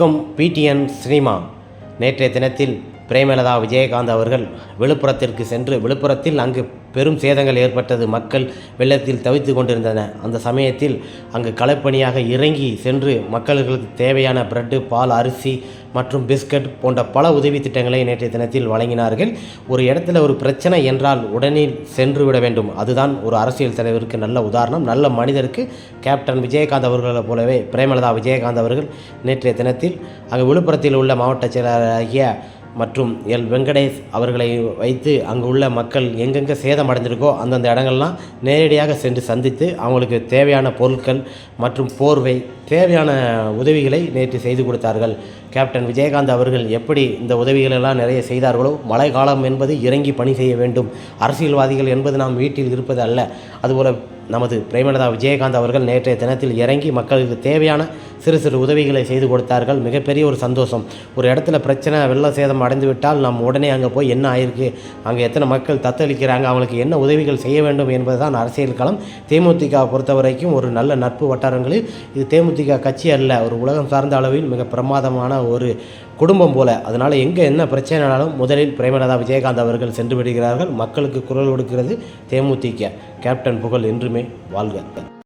இருக்கும் PTN cinema. நேற்றைய தினத்தில் பிரேமலதா விஜயகாந்த் அவர்கள் விழுப்புரத்திற்கு சென்று விழுப்புரத்தில் அங்கு பெரும் சேதங்கள் ஏற்பட்டது. மக்கள் வெள்ளத்தில் தவித்து கொண்டிருந்தன. அந்த சமயத்தில் அங்கு களப்பணியாக இறங்கி சென்று மக்களுக்கு தேவையான பிரெட்டு பால் அரிசி மற்றும் பிஸ்கட் போன்ற பல உதவி திட்டங்களை நேற்றைய தினத்தில் வழங்கினார்கள். ஒரு இடத்துல ஒரு பிரச்சனை என்றால் உடனே சென்று விட வேண்டும். அதுதான் ஒரு அரசியல் தலைவருக்கு நல்ல உதாரணம். நல்ல மனிதருக்கு கேப்டன் விஜயகாந்த் அவர்களைப் போலவே பிரேமலதா விஜயகாந்த் அவர்கள் நேற்றைய தினத்தில் அங்கு விழுப்புரத்தில் உள்ள மாவட்ட செயலாளராகிய மற்றும் எல் வெங்கடேஷ் அவர்களை வைத்து அங்கு உள்ள மக்கள் எங்கெங்கே சேதம் அடைஞ்சிருக்கோ அந்தந்த இடங்கள்லாம் நேரடியாக சென்று சந்தித்து அவங்களுக்கு தேவையான பொருட்கள் மற்றும் போர்வை தேவையான உதவிகளை நேற்று செய்து கொடுத்தார்கள். கேப்டன் விஜயகாந்த் அவர்கள் எப்படி இந்த உதவிகளெல்லாம் நிறைய செய்தார்களோ மழை காலம் என்பது இறங்கி பணி செய்ய வேண்டும். அரசியல்வாதிகள் என்பது நாம் வீட்டில் இருப்பது அல்ல. அதுபோல் நமது பிரேமலதா விஜயகாந்த் அவர்கள் நேற்றைய தினத்தில் இறங்கி மக்களுக்கு தேவையான சிறு சிறு உதவிகளை செய்து கொடுத்தார்கள். மிகப்பெரிய ஒரு சந்தோஷம். ஒரு இடத்துல பிரச்சனை வெள்ள சேதம் அடைந்து விட்டால் நாம் உடனே அங்கே போய் என்ன ஆயிருக்கு? அங்கே எத்தனை மக்கள் தத்தளிக்கிறாங்க? அவங்களுக்கு என்ன உதவிகள் செய்ய வேண்டும் என்பதுதான் அரசியல் களம். தேமுதிக பொறுத்த வரைக்கும் ஒரு நல்ல நட்பு வட்டாரங்களில் இது தேமுதிக கட்சி அல்ல. ஒரு உலகம் சார்ந்த அளவில் மிக பிரமாதமான ஒரு குடும்பம் போல. அதனால் எங்கே என்ன பிரச்சனைனாலும் முதலில் பிரேமலதா விஜயகாந்த் அவர்கள் சென்று விடுகிறார்கள். மக்களுக்கு குரல் கொடுக்கிறது தேமுதிக. கேப்டன் புகழ் என்றுமே வாழ்க.